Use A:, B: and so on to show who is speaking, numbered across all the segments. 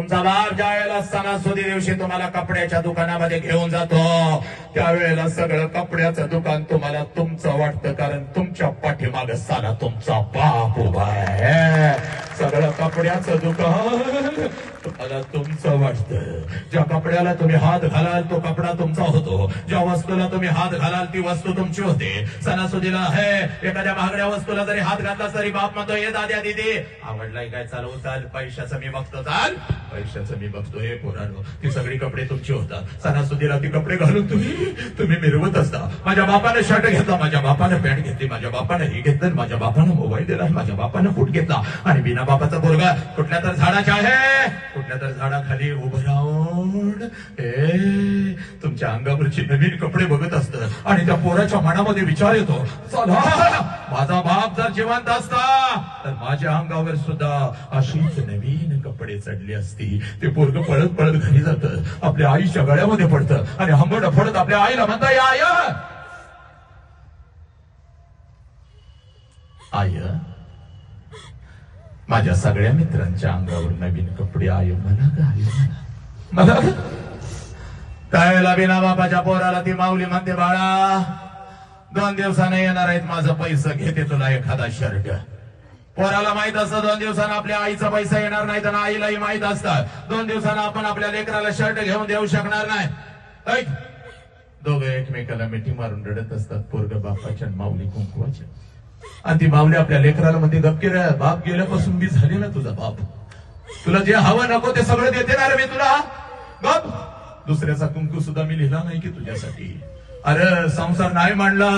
A: तुमचा बाप ज्या वेळेला सणासुदी दिवशी तुम्हाला कपड्याच्या दुकानामध्ये घेऊन जातो त्यावेळेला सगळं कपड्याचं दुकान तुम्हाला तुमचं वाटतं कारण तुमच्या पाठीमाग साला तुमचा बाप उभा आहे. सगळं कपड्याचं दुकान तुम्हाला तुमचं वाटतं. ज्या कपड्याला तुम्ही हात घालाल तो कपडा तुमचा होतो. ज्या वस्तूला तुम्ही हात घालाल ती वस्तू तुमची होते. सणासुदीला हे एखाद्या महागड्या वस्तूला जरी हात घातला तरी बाप म्हणतो ये दाद्या दिदी. आवडलाय काय? चालवू चाल पैशाचं मी बघतो चाल. पैशाचं मी बघतो हे पोरानो ती सगळी कपडे तुमची होतात. सणासुदीला ती कपडे घालून तुम्ही तुम्ही मिरवत असता. माझ्या बापाने शर्ट घेतला माझ्या बापाने पॅन्ट घेतली माझ्या बापाने हे घेतलं माझ्या बापानं मोबाईल दिला माझ्या बापानं फूट घेतला. आणि बिना बापाचा बोलगा कुठल्या तर झाडाच्या आहे. कुठल्या तर झाडाखाली उभं राहून ए तुमच्या अंगावरची नवीन कपडे बघत असत आणि त्या पोराच्या मनामध्ये विचार येतो चला माझा बाप जर जिवंत असता तर माझ्या अंगावर सुद्धा अशीच नवीन कपडे चढली असती ते पोरग पळत पळत घरी जात आपल्या आईच्या गळ्यामध्ये पडतं आणि हंबड फडत आपल्या आईला म्हणता या आय आय माझ्या सगळ्या मित्रांच्या अंगावर नवीन कपडे आय मला गाय मला त्यावेळेला बिना बापाच्या पोराला ती माऊली म्हणते बाळा दोन दिवसाने येणार आहेत माझं पैसे घेते तुला एखादा शर्ट. पोराला माहीत असतं दोन दिवसानं आपल्या आईचा पैसा येणार नाही तर आईलाही माहीत असतात दोन दिवसानं आपण आपल्या लेकराला शर्ट घेऊन देऊ शकणार नाही. ऐक. दोघं एकमेकाला मिठी मारून रडत असतात पोरग बापाच्या माऊली कुंकुवाच्या. आणि ती बावली आपल्या लेकराला म्हणते गप रे बाप गेल्यापासून मी झाले ना तुझा बाप. तुला जे हवं नको ते सगळं देते ना रे मी तुला. गप. दुसऱ्याचा कुंकू सुद्धा मी लिहिला नाही की तुझ्यासाठी. अरे संसार नाही मांडला.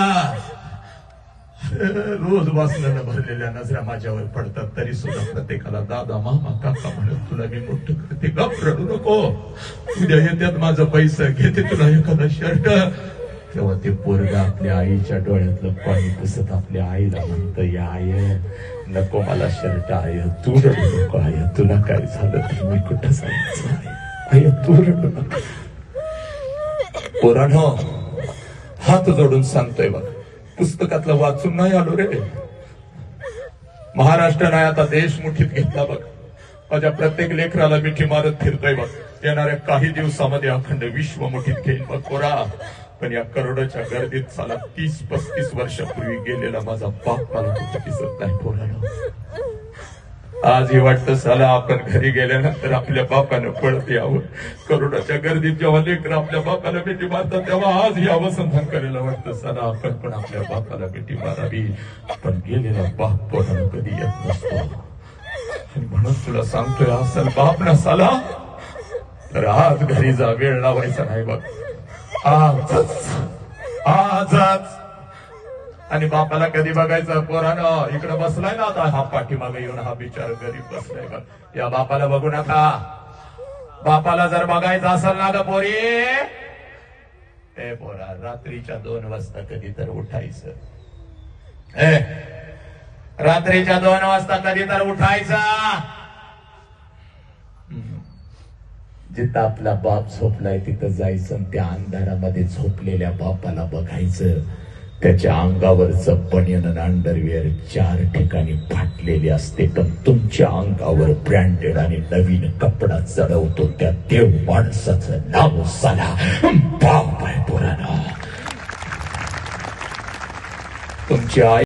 A: रोज वाचल्यानं भरलेल्या नजऱ्या माझ्यावर पडतात तरी सुद्धा प्रत्येकाला दादा मामा काका म्हणत तुला मी मोठं करते. गप रडू नको. उद्या येत्यात माझं पैसा घेते तुला एखादा शर्ट. तेव्हा ते पोरग आपल्या आईच्या डोळ्यातलं पाणी पुसत आपल्या आईला म्हणत या आय नको मला शर्ट आय तू रडू नको आय तुला काय झालं तर मी कुठं जायचं आय तू रडू नको. पोरानो हात जोडून सांगतोय बघ पुस्तकातलं वाचून नाही आलो रे. महाराष्ट्राने आता देश मुठीत घेतला बघ. माझ्या प्रत्येक लेकराला मिठी मारत फिरतोय बघ. येणाऱ्या काही दिवसामध्ये अखंड विश्व मुठीत घेईन बघ पोरा. पण या करोडाच्या गर्दीत साला तीस पस्तीस वर्षापूर्वी गेलेला माझा बाप मला कुठे दिसत नाही पोरानो आज हे वाटतं साला आपण घरी गेल्यानंतर आपल्या बापानं पळत यावं. करोडाच्या गर्दीत जेव्हा लेकर आपल्या बापाला भेटी मारतात तेव्हा आज हे अवसंधान करायला वाटतं साला आपण पण आपल्या बापाला भेटी मारावी. पण गेलेला बाप पोरानं कधी येत नसतो. म्हणून तुला सांगतोय असल बाप ना साला. तर आज घरी जा वेळ लावायचा नाही बघ. आजच. आजच. आणि बापाला कधी बघायचं? पोरानं इकडं बसलाय ना आता. हा पाठीमागे येऊन हा बिचार गरीब बसलाय या बापाला बघू नका. बापाला जर बघायचं असेल ना ग पोरी ए पोरा रात्रीच्या दोन वाजता कधी तर उठायचं. ए रात्रीच्या दोन वाजता कधी तर उठायचं. जिथं आपला बाप झोपलाय तिथं जायचं त्या अंधारामध्ये झोपलेल्या बापाला बघायचं. त्याच्या अंगावरचं बनियन अंडरवेअर चार ठिकाणी फाटलेले असते. पण तुमच्या अंगावर ब्रँडेड आणि नवीन कपडा चढवतो. त्या देव माणसाचं नाव साला. बाप आहे पुराणा तुमची आई